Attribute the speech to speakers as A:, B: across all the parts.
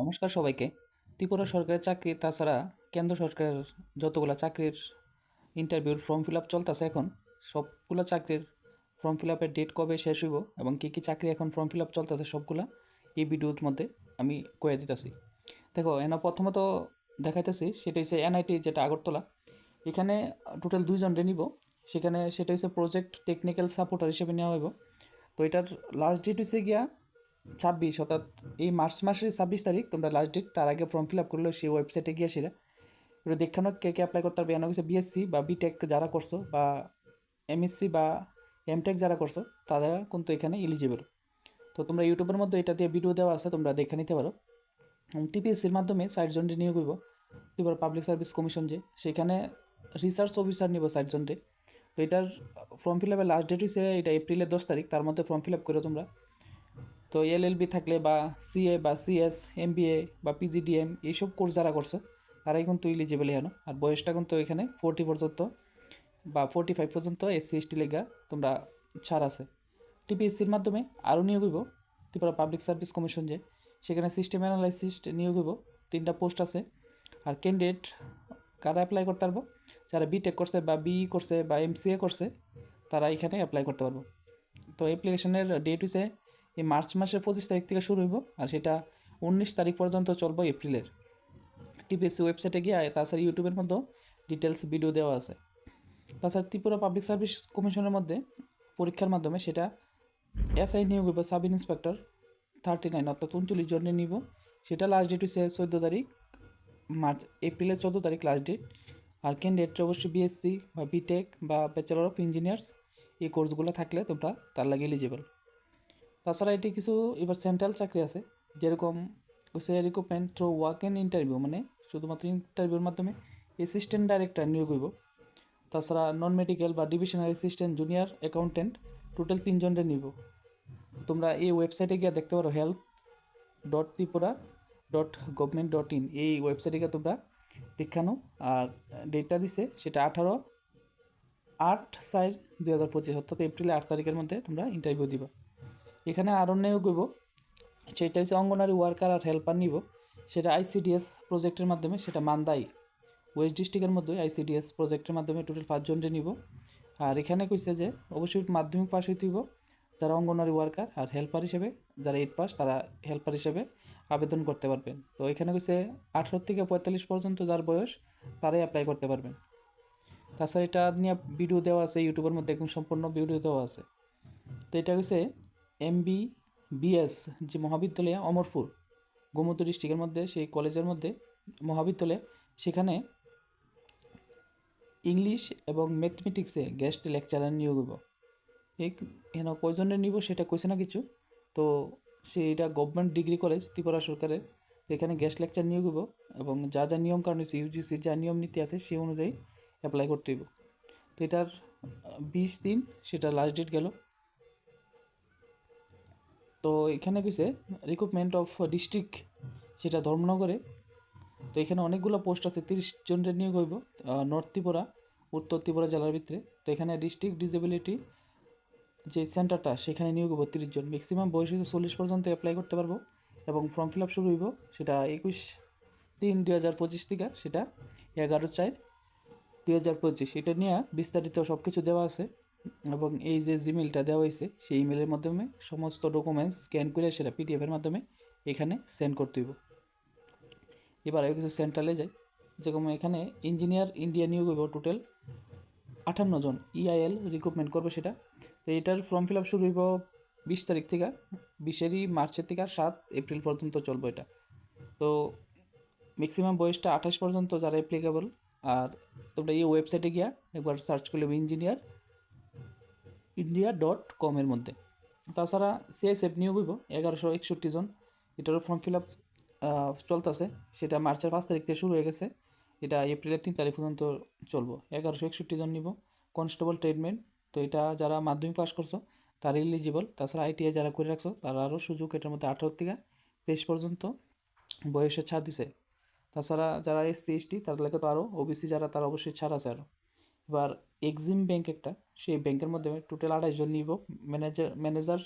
A: নমস্কার সবাইকে। ত্রিপুরা সরকারের চাকরি, তাছাড়া কেন্দ্র সরকারের যতগুলো চাকরির ইন্টারভিউর ফর্ম ফিল আপ চলতেছে এখন, সবগুলো চাকরির ফর্ম ফিল আপের ডেট কবে শেষ হইব এবং কী কী চাকরি এখন ফর্ম ফিল আপ চলতেছে সবগুলা, এই ভিডিওর মধ্যে আমি কয়ে দিতেছি। দেখো, এনা প্রথমত দেখাইতেছি, সেটা হচ্ছে এনআইটি যেটা আগরতলা। এখানে টোটাল দুইজনরে নিব। সেখানে সেটা হচ্ছে প্রজেক্ট টেকনিক্যাল সাপোর্টার হিসেবে নেওয়া হইব। তো এটার লাস্ট ডেট হচ্ছে গিয়া ছাব্বিশ, অর্থাৎ এই মার্চ মাসের ছাব্বিশ তারিখ, তোমরা লাস্ট ডেট তার আগে ফর্ম ফিল আপ করলে সেই ওয়েবসাইটে গিয়ে সেটা এটা দেখানো কে কে অ্যাপ্লাই করতে পারবে। এনে হচ্ছে বিএসসি বা বিটেক যারা করছ বা এমএসসি বা এমটেক যারা করছ, তারা কিন্তু এখানে এলিজিবল তো তোমরা ইউটিউবের মধ্যে এটা দিয়ে ভিডিও দেওয়া আছে, তোমরা দেখে নিতে পারো। টিপিএসসির মাধ্যমে ষাট জনটি নিয়োগ হইব। এবার পাবলিক সার্ভিস কমিশন যে, সেখানে রিসার্চ অফিসার নিব ষাট জনটি তো এটার ফর্ম ফিল আপের লাস্ট ডেট হচ্ছে এটা এপ্রিলের দশ তারিখ, তার মধ্যে ফর্ম ফিল আপ করো তোমরা। তো এলএলবি থাকলে বা সিএ বা সিএস, এমবিএ বা পিজিডিএম এইসব কোর্স যারা করছ, তারাই কিন্তু ইলিজিবল এখানে আর বয়সটা কিন্তু এখানে ফোর্টি পর্যন্ত বা ফোর্টি ফাইভ পর্যন্ত এসসি, এসটি লেগা তোমরা ছাড় আছে। টিপিএসসির মাধ্যমে আরও নিয়োগ হইব, ত্রিপুরা পাবলিক সার্ভিস কমিশন যে, সেখানে সিস্টেম অ্যানালাইসিস্ট নিয়োগ হইব, তিনটা পোস্ট আছে। আর ক্যান্ডিডেট কারা অ্যাপ্লাই করতে পারব, যারা বিটেক করছে বা বিই করছে বা এমসিএ করছে, তারা এখানে অ্যাপ্লাই করতে পারব। তো অ্যাপ্লিকেশনের ডেট হচ্ছে এই মার্চ মাসের পঁচিশ তারিখ থেকে শুরু হইব আর সেটা উনিশ তারিখ পর্যন্ত চলবো এপ্রিলের। টিপিএসসি ওয়েবসাইটে গিয়ে তাছাড়া ইউটিউবের মধ্যে ডিটেলস ভিডিও দেওয়া আছে। তাছাড়া ত্রিপুরা পাবলিক সার্ভিস কমিশনের মধ্যে পরীক্ষার মাধ্যমে সেটা এসআই নিয়োগ হইব সাব ইন্সপেক্টর থার্টি নাইন অর্থাৎ উনচল্লিশ জনের নিব। সেটা লাস্ট ডেট হচ্ছে চোদ্দ তারিখ, মার্চ, এপ্রিলের চোদ্দ তারিখ লাস্ট ডেট আর ক্যান্ডিডেট অবশ্যই বিএসসি বা বিটেক বা ব্যাচেলর অফ ইঞ্জিনিয়ার্স এই কোর্সগুলো থাকলে তোমরা তার লাগে এলিজিবল তাছাড়া এটি কিছু এবার সেন্ট্রাল চাকরি আছে, যেরকম recruitment through walk in interview মানে শুধুমাত্র ইন্টারভিউর মাধ্যমে অ্যাসিস্ট্যান্ট ডাইরেক্টর নিয়োগ হইব। তাছাড়া নন মেডিকেল বা divisional assistant junior accountant total তিনজনের নিব। তোমরা এই ওয়েবসাইটে গিয়ে দেখতে পারো health dot Tripura dot government dot in এই ওয়েবসাইটে গিয়ে তোমরা দেখানো আর ডেটটা দিছে সেটা আঠারো আট সাইড দুই হাজার পঁচিশ, অর্থাৎ এপ্রিলের আট তারিখের মধ্যে তোমরা ইন্টারভিউ দিবা। এখানে আরও নিয়োগ হইব। সেটা হচ্ছে অঙ্গনারী ওয়ার্কার আর হেল্পার নিব। সেটা আইসিডিএস প্রজেক্টের মাধ্যমে, সেটা মান্দাই ওয়েস্ট ডিস্ট্রিক্টের মধ্যে আইসিডিএস প্রজেক্টের মাধ্যমে টোটাল পাঁচজনকে নিব। আর এখানে কইছে যে, অবশ্যই মাধ্যমিক পাস হইতে হইব। যারা অঙ্গনওয়াড়ি ওয়ার্কার আর হেল্পার হিসেবে, যারা এইট পাস তারা হেল্পার হিসেবে আবেদন করতে পারবেন। তো এখানে কইছে আঠারো থেকে পঁয়তাল্লিশ পর্যন্ত যার বয়স, তারাই অ্যাপ্লাই করতে পারবেন। তাছাড়া এটা নিয়ে ভিডিও দেওয়া আছে, ইউটিউবের মধ্যে একদম সম্পূর্ণ ভিডিও দেওয়া আছে। তো এটা হচ্ছে এমবি বিএস যে মহাবিদ্যালয় অমরপুর গোমতী ডিস্ট্রিক্টের মধ্যে, সেই কলেজের মধ্যে মহাবিদ্যালয়ে সেখানে ইংলিশ এবং ম্যাথমেটিক্সে গেস্ট লেকচারার নিয়োগ হইব। এই হেন কয়জনের নিব সেটা কইছে না কিছু। তো সেইটা গভর্নমেন্ট ডিগ্রি কলেজ ত্রিপুরা সরকারের এখানে গেস্ট লেকচার নিয়োগ হইব এবং যা যা নিয়ম কারণ হচ্ছে ইউজিসির যা নিয়ম নীতি আছে, সেই অনুযায়ী অ্যাপ্লাই করতে হইব। তো এটার বিশ দিন, সেটা লাস্ট ডেট গেল। তো এখানে কইছে রিক্রুটমেন্ট অফ ডিস্ট্রিক্ট সেটা ধর্মনগরে। তো এখানে অনেকগুলো পোস্ট আছে, তিরিশ জনের নিয়োগ হইব নর্থ ত্রিপুরা, উত্তর ত্রিপুরা জেলার ভিতরে। তো এখানে ডিস্ট্রিক্ট ডিসেবিলিটি যে সেন্টারটা সেখানে নিয়োগ হব তিরিশ জন। ম্যাক্সিমাম বয়স হইতে চল্লিশ পর্যন্ত অ্যাপ্লাই করতে পারব এবং ফর্ম ফিল আপ শুরু হইব সেটা একুশ তিন দুই হাজার পঁচিশ থেকে, সেটা এগারো চার দুই হাজার পঁচিশ। এটা নিয়ে বিস্তারিত সব কিছু দেওয়া আছে। এবং এই যে জিমেলটা দেওয়া হয়েছে, সেই ইমেলের মাধ্যমে সমস্ত ডকুমেন্টস স্ক্যান করে সেটা পিডিএফের মাধ্যমে এখানে সেন্ড করতে হইব। এবার আরও কিছু সেন্ট্রালে যাই। যেরকম এখানে ইঞ্জিনিয়ার ইন্ডিয়া নিয়োগ হইব টোটাল আটান্ন জন ইআইএল রিক্রুটমেন্ট করবে সেটা। তো এটার ফর্ম ফিল আপ শুরু হইব বিশ তারিখ থেকে। বিশেরই মার্চের থেকে সাত এপ্রিল পর্যন্ত চলবে এটা। তো ম্যাক্সিমাম বয়সটা আঠাশ পর্যন্ত যারা অ্যাপ্লিকেবল আর তোমরা এই ওয়েবসাইটে গিয়া একবার সার্চ করলে ইঞ্জিনিয়ার ইন্ডিয়া ডট কমের মধ্যে। তাছাড়া সিএসএফ নিয়োগ হইব, এগারোশো একষট্টি জন। এটারও ফর্ম ফিল আপ চলতেছে। সেটা মার্চের পাঁচ তারিখ থেকে শুরু হয়ে গেছে। এটা এপ্রিলের তিন তারিখ পর্যন্ত চলবো। এগারোশো একষট্টি জন নিব। কনস্টেবল ট্রিটমেন্ট তো এটা যারা মাধ্যমিক পাস করছ, তারা ইলিজিবল তাছাড়া আইটিআই যারা করে রাখছো, তারা আরও সুযোগ এটার মধ্যে আঠারো থেকে তেইশ পর্যন্ত বয়সে ছাড় দিছে। তাছাড়া যারা এসসি এসটি তাদের লাগে তো আরও ওবিসি যারা, তারা অবশ্যই ছাড় আছে আরও। এবার এক্সিম ব্যাংক একটা, সেই ব্যাংকের মধ্যে টোটাল আড়াইশ জন নিব ম্যানেজার ম্যানেজার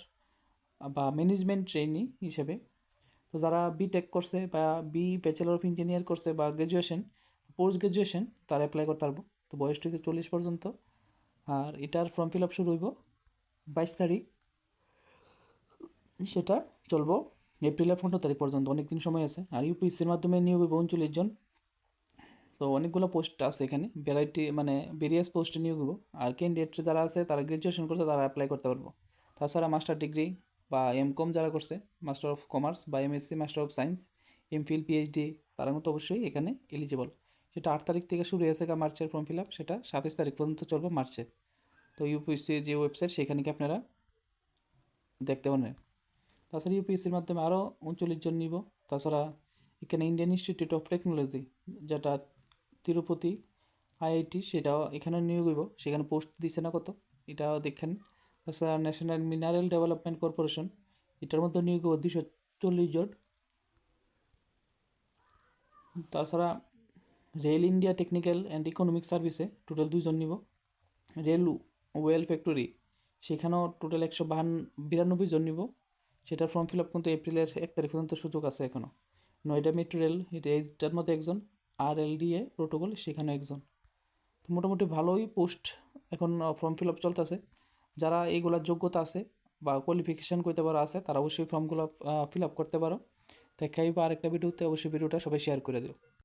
A: বা ম্যানেজমেন্ট ট্রেনি হিসেবে। তো যারা বি টেক করছে বা বি ব্যাচেলর অফ ইঞ্জিনিয়ার করছে বা গ্র্যাজুয়েশন পোস্ট গ্র্যাজুয়েশন তারা অ্যাপ্লাই করতে পারব। তো বয়সটা হচ্ছে চল্লিশ পর্যন্ত। আর এটার ফর্ম ফিল আপ শুরু হইব বাইশ তারিখ। সেটা চলবো এপ্রিলের পনেরো তারিখ পর্যন্ত অনেক দিন সময় আছে। আর ইউপিএসসির মাধ্যমে নিয়োগ হইব উনচল্লিশ জন। তো অনেকগুলো পোস্ট আছে এখানে। ভ্যারাইটি মানে ভেরিয়াস পোস্টে নিয়োগ হইব আর ক্যান্ডিডেট যারা আছে, তারা গ্র্যাজুয়েশন করছে, তারা অ্যাপ্লাই করতে পারব। তাছাড়া মাস্টার ডিগ্রি বা এম কম যারা করছে মাস্টার অফ কমার্স বা MSc master of science MPhil PhD তারা মতো অবশ্যই এখানে এলিজিবল সেটা আট তারিখ থেকে শুরু হয়েছে মার্চের ফর্ম ফিল আপ সেটা সাতাশ তারিখ পর্যন্ত চলবে মার্চের তো ইউপিএসসির যে ওয়েবসাইট সেখানে কি আপনারা দেখতে পারেন তাছাড়া ইউপিএসসির মাধ্যমে আরও উনচল্লিশ জন নিব। তাছাড়া এখানে ইন্ডিয়ান ইনস্টিটিউট অফ টেকনোলজি যেটা তিরুপতি আইআইটি সেটাও এখানে নিয়োগ হইব। সেখানে পোস্ট দিছে না কত, এটাও দেখেন। তাছাড়া ন্যাশনাল মিনারেল ডেভেলপমেন্ট কর্পোরেশন এটার মধ্যে নিয়োগ হইব দুশো চল্লিশ জন। তাছাড়া rail India technical and economic সার্ভিসে টোটাল দুজন নিব। রেল ওয়েল ফ্যাক্টরি সেখানেও টোটাল একশো বাহান্ন বিরানব্বই জন নিব। সেটার ফর্ম ফিল আপ কিন্তু এপ্রিলের এক তারিখ পর্যন্ত সুযোগ আছে এখনও নয়ডা মেট্রো রেল এটা এইটার মধ্যে একজন। আর এল ডি এ প্রোটোকল সেখানে একজন। তো মোটামুটি ভালোই পোস্ট এখন ফর্ম ফিল আপ চলতেছে। যারা এইগুলার যোগ্যতা আছে বা কোয়ালিফিকেশান করতে পারো আছে, তারা অবশ্যই ফর্মগুলো ফিল আপ করতে পারো। দেখাই বা আরেকটা ভিডিওতে অবশ্যই ভিডিওটা সবাই শেয়ার করে দিও।